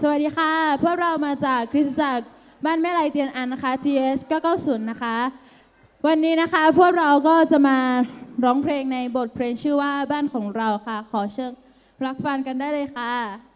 สวัสดีค่ะ พวกเรามาจากคริสตจักรบ้านแม่ไรเตียนอันนะคะ GS 990 นะคะ วันนี้นะคะพวกเราก็จะมาร้องเพลงในบทเพลงชื่อว่าบ้านของเราค่ะ ขอเชิญรักฟังกันได้เลยค่ะ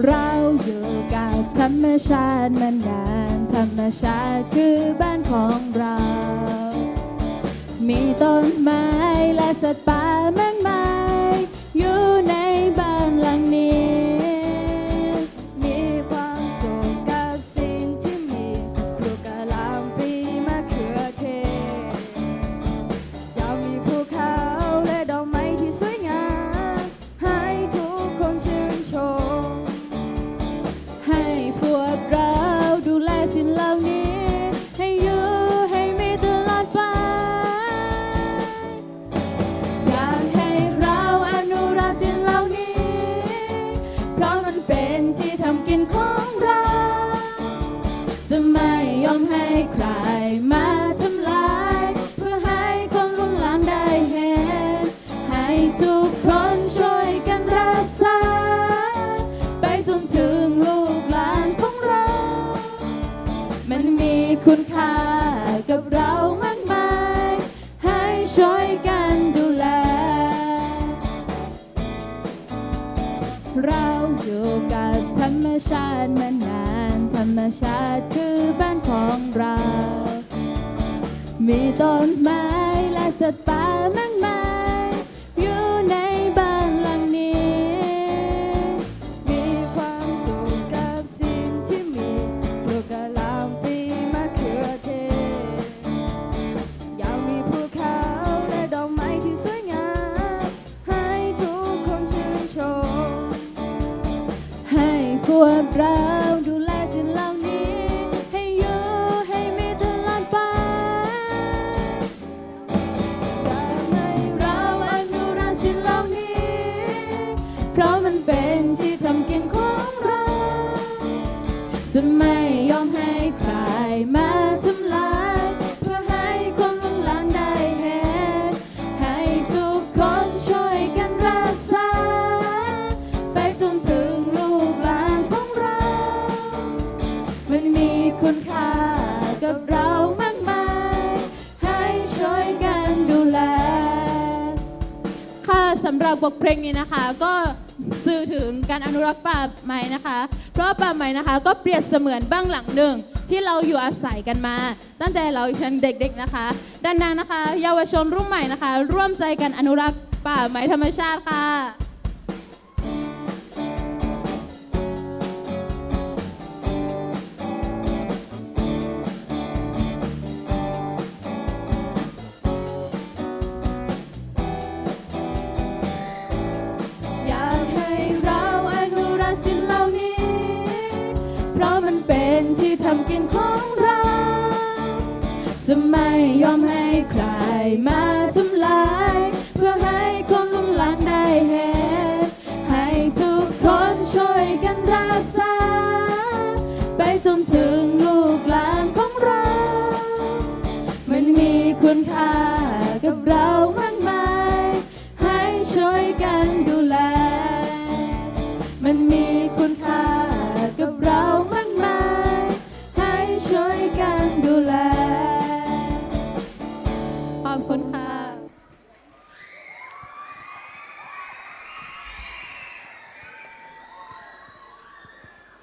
เราอยู่กับธรรมชาติมานาน ธรรมชาติคือบ้านของเรา มีต้นไม้และสัตว์ป่ามา ของเรา จะไม่ยอมให้ใครมาทำลาย เพื่อให้คนรุ่นหลังได้เห็น ให้ทุกคนช่วยกันรักษา ไปจนถึงลูกหลานของเรา มันมีคุณค่ากับเรา เราอยู่กับธรรมชาติมานาน ธรรมชาติคือบ้านของเรา มีต้นไม้และสัตว์ป่ามากมาย ควรเราดูแลสิ่งเหล่านี้ ให้อยู่ให้มีตลอดไปอยากให้เราอนุรักษ์สิ่งเหล่านี้ เพราะมันเป็นที่ทำกินของเรา จะไม่ยอมให้ใครมา มันมีคุณค่ากับเรามากมาย ให้ช่วยกันดูแล ค่ะสำหรับบทเพลงนี้นะคะ ก็สื่อถึงการอนุรักษ์ป่าไม้นะคะ เพราะป่าไม้นะคะ ก็เปรียบเสมือนบ้างหลังหนึ่ง ที่เราอยู่อาศัยกันมา ตั้งแต่เรายังเด็กๆนะคะดังนั้นนะคะ เยาวชนรุ่นใหม่นะคะ ร่วมใจกันอนุรักษ์ป่าไม้ธรรมชาติค่ะ ที่ทำกินของเรา จะไม่ยอมให้ใครมาทำลาย เพื่อให้คนลุงลังได้เห็นให้ทุกคนช่วยกันรักษา ไปจนถึงลูกหลานของเรา มันมีคุณค่า